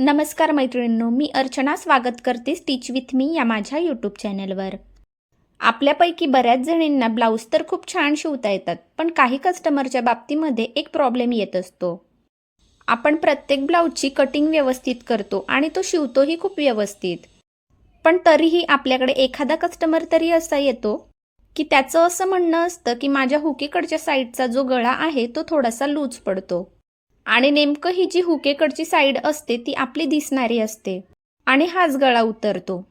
नमस्कार मैत्रिणींनो मी अर्चना स्वागत करते स्टिच विथ मी या माझ्या यूट्यूब चॅनलवर आपल्यापैकी बऱ्याच जणींना ब्लाऊज तर खूप छान शिवता येतात पण काही कस्टमरच्या बाबतीमध्ये एक प्रॉब्लेम येत असतो. आपण प्रत्येक ब्लाऊजची कटिंग व्यवस्थित करतो आणि तो शिवतोही खूप व्यवस्थित. पण तरीही आपल्याकडे एखादा कस्टमर तरी असा येतो की त्याचं असं म्हणणं असतं की माझ्या हुकीकडच्या साईडचा जो गळा आहे तो थोडासा लूज पडतो. आणि नेमकं ही जी हुकेकडची साईड असते ती आपली दिसणारी असते. आणि हाच गळा उतरतो.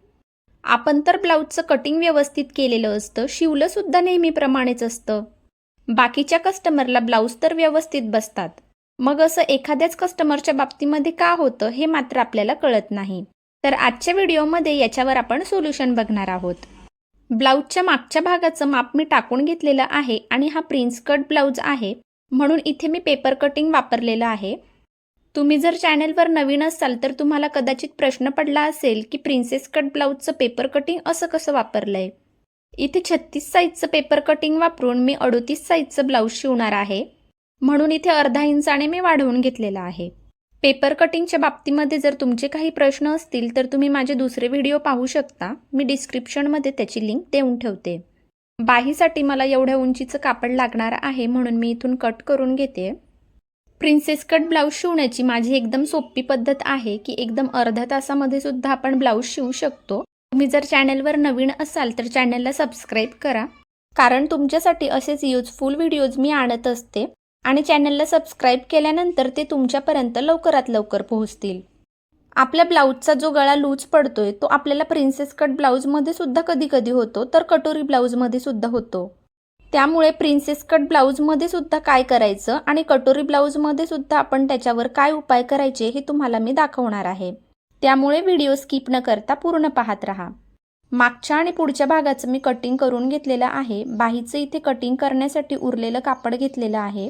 आपण तर ब्लाऊजचं कटिंग व्यवस्थित केलेलं असतं शिवलं सुद्धा नेहमीप्रमाणेच असतं. बाकीच्या कस्टमरला ब्लाऊज तर व्यवस्थित बसतात. मग असं एखाद्याच कस्टमरच्या बाबतीमध्ये का होतं हे मात्र आपल्याला कळत नाही. तर आजच्या व्हिडिओमध्ये याच्यावर आपण सोल्युशन बघणार आहोत. ब्लाऊजच्या मागच्या भागाचं माप मी टाकून घेतलेलं आहे आणि हा प्रिन्स कट ब्लाऊज आहे. म्हणून इथे मी पेपर कटिंग वापरलेलं आहे. तुम्ही जर चॅनलवर नवीन असाल तर तुम्हाला कदाचित प्रश्न पडला असेल की प्रिन्सेस कट ब्लाऊजचं पेपर कटिंग असं कसं वापरलंय. इथे छत्तीस साईजचं पेपर कटिंग वापरून मी अडोतीस साईजचं ब्लाऊज शिवणार आहे. म्हणून इथे अर्धा इंचाने मी वाढवून घेतलेला आहे. पेपर कटिंगच्या बाबतीमध्ये जर तुमचे काही प्रश्न असतील तर तुम्ही माझे दुसरे व्हिडिओ पाहू शकता. मी डिस्क्रिप्शनमध्ये त्याची लिंक देऊन ठेवते. बाहीसाठी मला एवढ्या उंचीचं कापड लागणार आहे म्हणून मी इथून कट करून घेते. प्रिन्सेस कट ब्लाऊज शिवण्याची माझी एकदम सोपी पद्धत आहे की एकदम अर्ध्या तासामध्ये सुद्धा आपण ब्लाऊज शिवू शकतो. तुम्ही जर चॅनलवर नवीन असाल तर चॅनलला सबस्क्राईब करा. कारण तुमच्यासाठी असेच युजफुल व्हिडिओज मी आणत असते आणि चॅनलला सबस्क्राईब केल्यानंतर ते तुमच्यापर्यंत लवकरात लवकर पोहोचतील. आपल्या ब्लाऊजचा जो गळा लूज पडतोय तो आपल्याला प्रिन्सेस कट ब्लाऊजमध्ये सुद्धा कधी कधी होतो तर कटोरी ब्लाऊजमध्ये सुद्धा होतो. त्यामुळे प्रिन्सेस कट ब्लाऊजमध्ये सुद्धा काय करायचं आणि कटोरी ब्लाऊजमध्ये सुद्धा आपण त्याच्यावर काय उपाय करायचे हे तुम्हाला मी दाखवणार आहे. त्यामुळे व्हिडिओ स्किप न करता पूर्ण पाहत राहा. मागच्या आणि पुढच्या भागाचं मी कटिंग करून घेतलेलं आहे. बाहीचं इथे कटिंग करण्यासाठी उरलेलं कापड घेतलेलं आहे.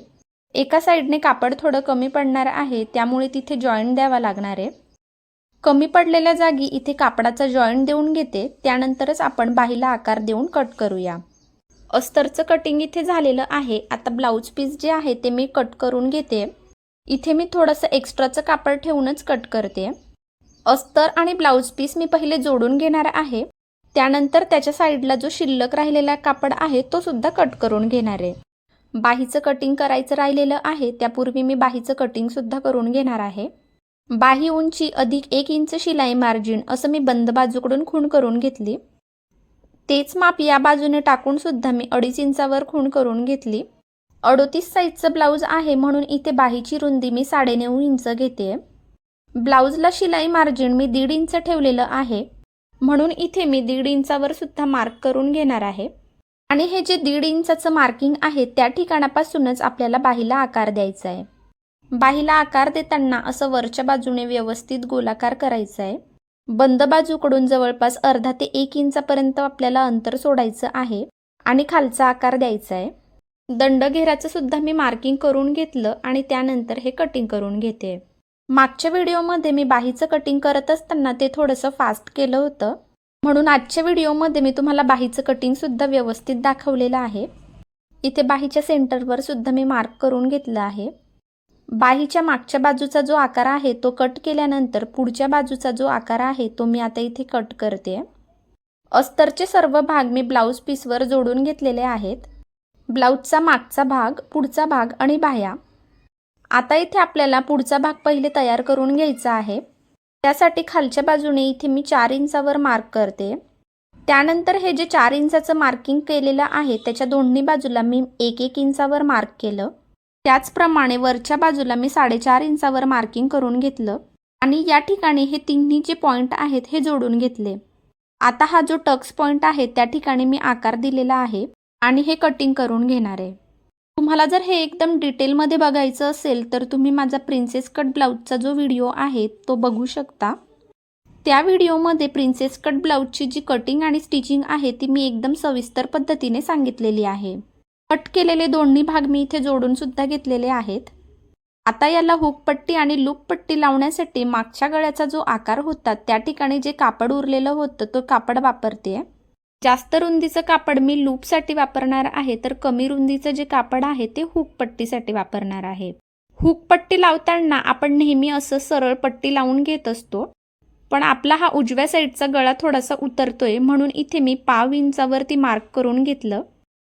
एका साईडने कापड थोडं कमी पडणार आहे त्यामुळे तिथे जॉईंट द्यावा लागणार आहे. कमी पडलेल्या जागी इथे कापडाचा जॉईंट देऊन घेते त्यानंतरच आपण बाहीला आकार देऊन कट करूया. अस्तरचं कटिंग इथे झालेलं आहे. आता ब्लाऊज पीस जे आहे ते मी कट करून घेते. इथे मी थोडंसं एक्स्ट्राचं कापड ठेवूनच कट करते. अस्तर आणि ब्लाऊज पीस मी पहिले जोडून घेणार आहे. त्यानंतर त्याच्या साईडला जो शिल्लक राहिलेला कापड आहे तो सुद्धा कट करून घेणार आहे. बाहीचं कटिंग करायचं राहिलेलं आहे. त्यापूर्वी मी बाहीचं कटिंगसुद्धा करून घेणार आहे. बाही उंची अधिक एक इंच शिलाई मार्जिन असं मी बंद बाजूकडून खूण करून घेतली. तेच माप या बाजूने टाकून सुद्धा मी अडीच इंचावर खूण करून घेतली. अडोतीस साईजचं ब्लाऊज आहे म्हणून इथे बाहीची रुंदी मी साडेनऊ इंच घेते. ब्लाऊजला शिलाई मार्जिन मी दीड इंच ठेवलेलं आहे. म्हणून इथे मी दीड इंचावर सुद्धा मार्क करून घेणार आहे. आणि हे जे दीड इंचाचं मार्किंग आहे त्या ठिकाणापासूनच आपल्याला बाहीला आकार द्यायचा आहे. बाहीला आकार देताना असं वरच्या बाजूने व्यवस्थित गोलाकार करायचा आहे बंद बाजूकडून जवळपास अर्धा ते एक इंचापर्यंत आपल्याला अंतर सोडायचं आहे आणि खालचा आकार द्यायचा आहे दंडघेराचं सुद्धा मी मार्किंग करून घेतलं आणि त्यानंतर हे कटिंग करून घेते. मागच्या व्हिडिओमध्ये मी बाहीचं कटिंग करत असताना ते थोडंसं फास्ट केलं होतं. म्हणून आजच्या व्हिडिओमध्ये मी तुम्हाला बाहीचं कटिंगसुद्धा व्यवस्थित दाखवलेलं आहे. इथे बाहीच्या सेंटरवर सुद्धा मी मार्क करून घेतलं आहे. बाहीच्या मागच्या बाजूचा जो आकार आहे तो कट केल्यानंतर पुढच्या बाजूचा जो आकार आहे तो मी आता इथे कट करते. अस्तरचे सर्व भाग मी ब्लाऊज पीसवर जोडून घेतलेले आहेत. ब्लाऊजचा मागचा भाग पुढचा भाग आणि बाह्या. आता इथे आपल्याला पुढचा भाग पहिले तयार करून घ्यायचा आहे. त्यासाठी खालच्या बाजूने इथे मी चार इंचावर मार्क करते. त्यानंतर हे जे चार इंचाचं मार्किंग केलेलं आहे त्याच्या दोन्ही बाजूला मी एक एक इंचावर मार्क केलं. त्याचप्रमाणे वरच्या बाजूला मी साडेचार इंचावर मार्किंग करून घेतलं. आणि या ठिकाणी हे तिन्ही जे पॉईंट आहेत हे जोडून घेतले. आता हा जो टक्स पॉईंट आहे त्या ठिकाणी मी आकार दिलेला आहे आणि हे कटिंग करून घेणार आहे. तुम्हाला जर हे एकदम डिटेलमध्ये बघायचं असेल तर तुम्ही माझा प्रिन्सेस कट ब्लाऊजचा जो व्हिडिओ आहे तो बघू शकता. त्या व्हिडिओमध्ये प्रिन्सेस कट ब्लाऊजची जी कटिंग आणि स्टिचिंग आहे ती मी एकदम सविस्तर पद्धतीने सांगितलेली आहे. कट केलेले दोन्ही भाग मी इथे जोडून सुद्धा घेतलेले आहेत. आता याला हुकपट्टी आणि लूपपट्टी लावण्यासाठी मागच्या गळ्याचा जो आकार होता त्या ठिकाणी जे कापड उरलेलं होतं तो कापड वापरते जास्त रुंदीचं कापड मी लूपसाठी वापरणार आहे तर कमी रुंदीचं जे कापड आहे ते हुकपट्टीसाठी वापरणार आहे. हुक पट्टी लावताना आपण नेहमी असं सरळ पट्टी लावून घेत असतो पण आपला हा उजव्या साईडचा गळा थोडासा उतरतोय म्हणून इथे मी पाव इंचावरती मार्क करून घेतलं.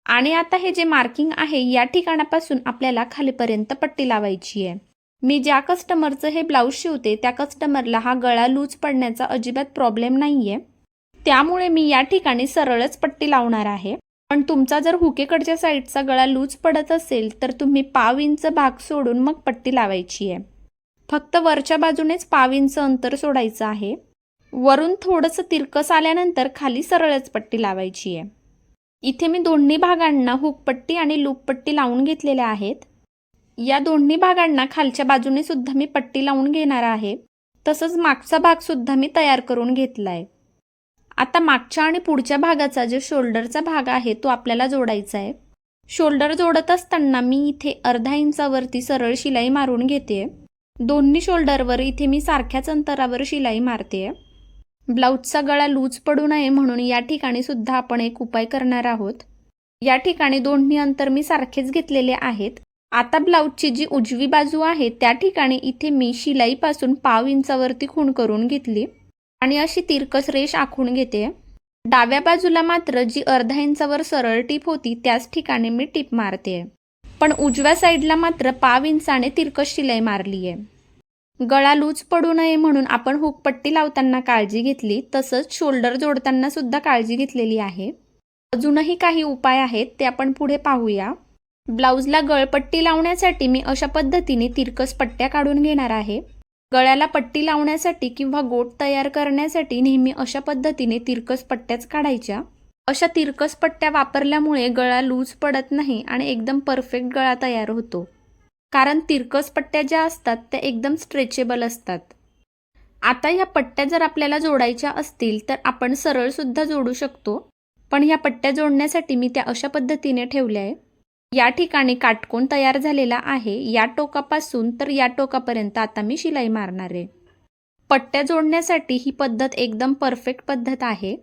आणि आता हे जे मार्किंग आहे या ठिकाणापासून आपल्याला खालीपर्यंत पट्टी लावायची आहे. मी ज्या कस्टमरचं हे ब्लाऊज शिवते त्या कस्टमरला हा गळा लूज पडण्याचा अजिबात प्रॉब्लेम नाही आहे त्यामुळे मी या ठिकाणी सरळच पट्टी लावणार आहे. पण तुमचा जर हुकेकडच्या साईडचा गळा लूज पडत असेल तर तुम्ही पाव इंच भाग सोडून मग पट्टी लावायची आहे. फक्त वरच्या बाजूनेच पाव इंच अंतर सोडायचं आहे. वरून थोडंसं तिरकस आल्यानंतर खाली सरळच पट्टी लावायची आहे. इथे मी दोन्ही भागांना हुकपट्टी आणि लूपपट्टी लावून घेतलेल्या आहेत. या दोन्ही भागांना खालच्या बाजूने सुद्धा मी पट्टी लावून घेणार आहे. तसंच मागचा भाग सुद्धा मी तयार करून घेतला आहे आता मागच्या आणि पुढच्या भागाचा जो शोल्डरचा भाग आहे तो आपल्याला जोडायचा आहे. शोल्डर जोडत असताना मी इथे अर्धा इंचावरती सरळ शिलाई मारून घेते दोन्ही शोल्डरवर इथे मी सारख्याच अंतरावर शिलाई मारते ब्लाऊजचा गळा लूज पडू नये म्हणून या ठिकाणी सुद्धा आपण एक उपाय करणार आहोत. या ठिकाणी दोन्ही अंतर मी सारखेच घेतलेले आहेत. आता ब्लाऊजची जी उजवी बाजू आहे त्या ठिकाणी इथे मी शिलाईपासून पाव इंचावरती खूण करून घेतली आणि अशी तिरकस रेष आखून घेते. डाव्या बाजूला मात्र जी अर्धा इंचावर सरळ टीप होती त्याच ठिकाणी मी टीप मारते. पण उजव्या साईडला मात्र पाव इंचाने तिरकस शिलाई मारली आहे गळा लूज पडू नये म्हणून आपण हुकपट्टी लावताना काळजी घेतली तसंच शोल्डर जोडताना सुद्धा काळजी घेतलेली आहे. अजूनही काही उपाय आहेत ते आपण पुढे पाहूया. ब्लाऊजला गळपट्टी लावण्यासाठी मी अशा पद्धतीने तिरकस पट्ट्या काढून घेणार आहे. गळ्याला पट्टी लावण्यासाठी किंवा गोट तयार करण्यासाठी नेहमी अशा पद्धतीने तिरकस पट्ट्याच काढायच्या. अशा तिरकस पट्ट्या वापरल्यामुळे गळा लूज पडत नाही आणि एकदम परफेक्ट गळा तयार होतो. कारण तिरकस पट्ट्या ज्या असतात त्या एकदम स्ट्रेचेबल असतात. आता ह्या पट्ट्या जर आपल्याला जोडायच्या असतील तर आपण सरळसुद्धा जोडू शकतो. पण ह्या पट्ट्या जोडण्यासाठी मी त्या अशा पद्धतीने ठेवल्या आहे या ठिकाणी काटकोन तयार झालेला आहे. या टोकापासून तर या टोकापर्यंत आता मी शिलाई मारणार आहे. पट्ट्या जोडण्यासाठी ही पद्धत एकदम परफेक्ट पद्धत आहे.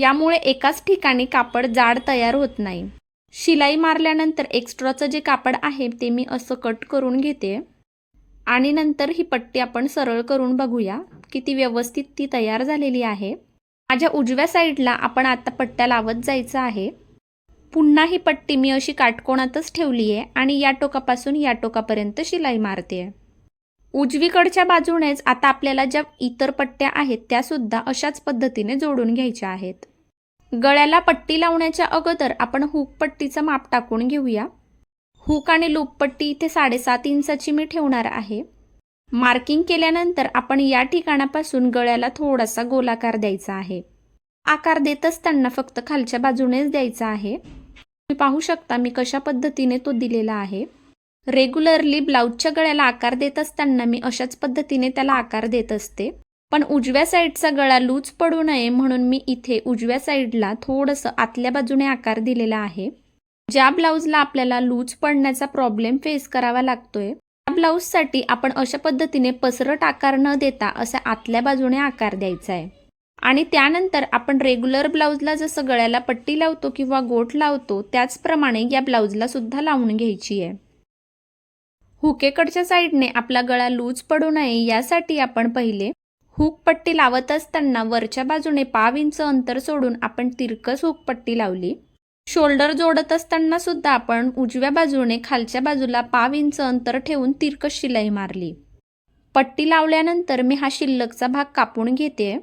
यामुळे एकाच ठिकाणी कापड जाड तयार होत नाही. शिलाई मारल्यानंतर एक्स्ट्राचं जे कापड आहे ते मी असं कट करून घेते. आणि नंतर ही पट्टी आपण सरळ करून बघूया की ती व्यवस्थित ती तयार झालेली आहे. माझ्या उजव्या साईडला आपण आता पट्ट्या लावत जायचं आहे. पुन्हा ही पट्टी मी अशी काटकोणातच ठेवली आहे आणि या टोकापासून या टोकापर्यंत शिलाई मारते. उजवीकडच्या बाजूनेच आता आपल्याला ज्या इतर पट्ट्या आहेत त्यासुद्धा अशाच पद्धतीने जोडून घ्यायच्या आहेत. गळ्याला पट्टी लावण्याच्या अगोदर आपण हुक पट्टीचं माप टाकून घेऊया. हुक आणि लूप पट्टी इथे साडेसात इंचाची मी ठेवणार आहे. मार्किंग केल्यानंतर आपण या ठिकाणापासून गळ्याला थोडासा गोलाकार द्यायचा आहे. आकार देत असताना फक्त खालच्या बाजूनेच द्यायचा आहे. तुम्ही पाहू शकता मी कशा पद्धतीने तो दिलेला आहे. रेग्युलरली ब्लाऊजच्या गळ्याला आकार देत असताना मी अशाच पद्धतीने त्याला आकार देत असते. पण उजव्या साईडचा गळा लूज पडू नये म्हणून मी इथे उजव्या साईडला थोडंसं आतल्या बाजूने आकार दिलेला आहे. ज्या ब्लाऊजला आपल्याला लूज पडण्याचा प्रॉब्लेम फेस करावा लागतोय त्या ब्लाऊजसाठी आपण अशा पद्धतीने पसरट आकार न देता असा आतल्या बाजूने आकार द्यायचा आहे. आणि त्यानंतर आपण रेग्युलर ब्लाऊजला जसं गळ्याला पट्टी लावतो किंवा गोट लावतो त्याचप्रमाणे या ब्लाऊजला सुद्धा लावून घ्यायची आहे. हुकेकडच्या साईडने आपला गळा लूज पडू नये यासाठी आपण पहिले हुकपट्टी लावत असताना वरच्या बाजूने पाव इंच अंतर सोडून आपण तिरकस हुकपट्टी लावली. शोल्डर जोडत असताना सुद्धा आपण उजव्या बाजूने खालच्या बाजूला पाव इंच अंतर ठेवून तिरकस शिलाई मारली. पट्टी लावल्यानंतर मी हा शिल्लकचा भाग कापून घेते.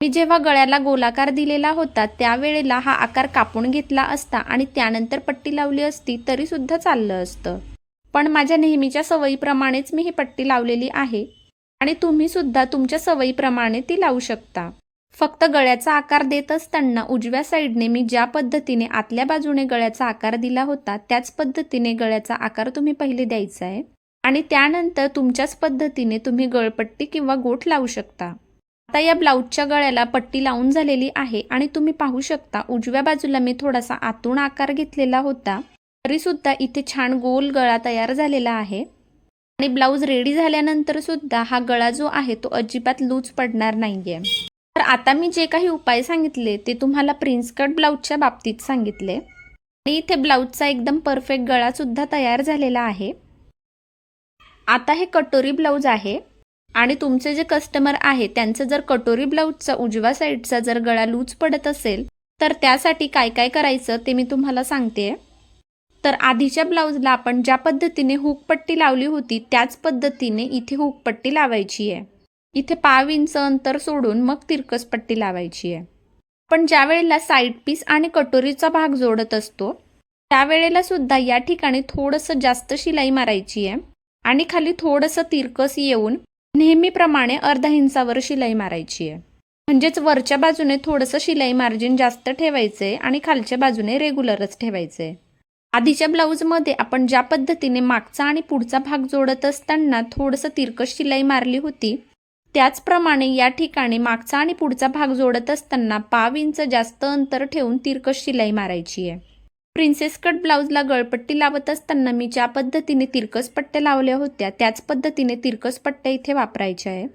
मी जेव्हा गळ्याला गोलाकार दिलेला होता त्यावेळेला हा आकार कापून घेतला असता आणि त्यानंतर पट्टी लावली असती तरी सुद्धा चाललं असतं. पण माझ्या नेहमीच्या सवयीप्रमाणेच मी ही पट्टी लावलेली आहे. आणि तुम्ही सुद्धा तुमच्या सवयीप्रमाणे ती लावू शकता. फक्त गळ्याचा आकार देत असताना उजव्या साईडने मी ज्या पद्धतीने आतल्या बाजूने गळ्याचा आकार दिला होता त्याच पद्धतीने गळ्याचा आकार तुम्ही पहिले द्यायचा आहे. आणि त्यानंतर तुमच्याच पद्धतीने तुम्ही गळपट्टी किंवा गोठ लावू शकता. आता या ब्लाऊजच्या गळ्याला पट्टी लावून झालेली आहे आणि तुम्ही पाहू शकता उजव्या बाजूला मी थोडासा आतून आकार घेतलेला होता. तरी सुद्धा इथे छान गोल गळा तयार झालेला आहे. आणि ब्लाऊज रेडी झाल्यानंतर सुद्धा हा गळा जो आहे तो अजिबात लूज पडणार नाहीये. तर आता मी जे काही उपाय सांगितले ते तुम्हाला प्रिन्स कट ब्लाऊजच्या बाबतीत सांगितले. आणि इथे ब्लाऊजचा एकदम परफेक्ट गळा सुद्धा तयार झालेला आहे. आता हे कटोरी ब्लाऊज आहे. आणि तुमचे जे कस्टमर आहे त्यांचं जर कटोरी ब्लाऊजचा उजव्या साईडचा जर गळा लूज पडत असेल तर त्यासाठी काय काय करायचं ते मी तुम्हाला सांगते. तर आधीच्या ब्लाऊजला आपण ज्या पद्धतीने हुकपट्टी लावली होती त्याच पद्धतीने इथे हुकपट्टी लावायची आहे. इथे पाव इंच अंतर सोडून मग तिरकस पट्टी लावायची आहे. पण ज्या वेळेला साईड पीस आणि कटोरीचा भाग जोडत असतो त्यावेळेला सुद्धा या ठिकाणी थोडंसं जास्त शिलाई मारायची आहे आणि खाली थोडंसं तिरकस येऊन नेहमीप्रमाणे अर्धा इंचावर शिलाई मारायची आहे. म्हणजेच वरच्या बाजूने थोडंसं शिलाई मार्जिन जास्त ठेवायचं आहे आणि खालच्या बाजूने रेग्युलरच ठेवायचं आहे आधीच्या ब्लाऊजमध्ये आपण ज्या पद्धतीने मागचा आणि पुढचा भाग जोडत असताना थोडंसं तिरकस शिलाई मारली होती त्याचप्रमाणे या ठिकाणी मागचा आणि पुढचा भाग जोडत असताना पाव इंच जास्त अंतर ठेवून तिरकस शिलाई मारायची आहे. प्रिन्सेस कट ब्लाऊजला गळपट्टी लावत असताना मी ज्या पद्धतीने तिरकस पट्ट्या लावल्या होत्या त्याच पद्धतीने तिरकस पट्ट्या इथे वापरायच्या आहे.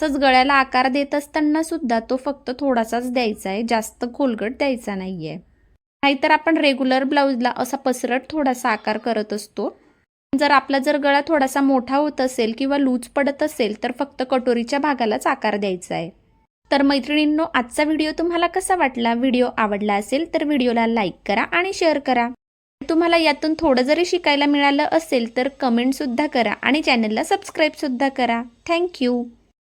तसंच गळ्याला आकार देत असताना सुद्धा तो फक्त थोडासाच द्यायचा आहे जास्त खोलगट द्यायचा नाही आहे नाहीतर आपण रेग्युलर ब्लाऊजला असा पसरट थोडासा आकार करत असतो. जर आपला जर गळा थोडासा मोठा होत असेल किंवा लूज पडत असेल तर फक्त कटोरीच्या भागालाच आकार द्यायचा आहे. तर मैत्रिणींनो आजचा व्हिडिओ तुम्हाला कसा वाटला? व्हिडिओ आवडला असेल तर व्हिडिओला लाईक करा आणि शेअर करा. तुम्हाला यातून थोडं जरी शिकायला मिळालं असेल तर कमेंटसुद्धा करा आणि चॅनलला सबस्क्राईबसुद्धा करा. थँक्यू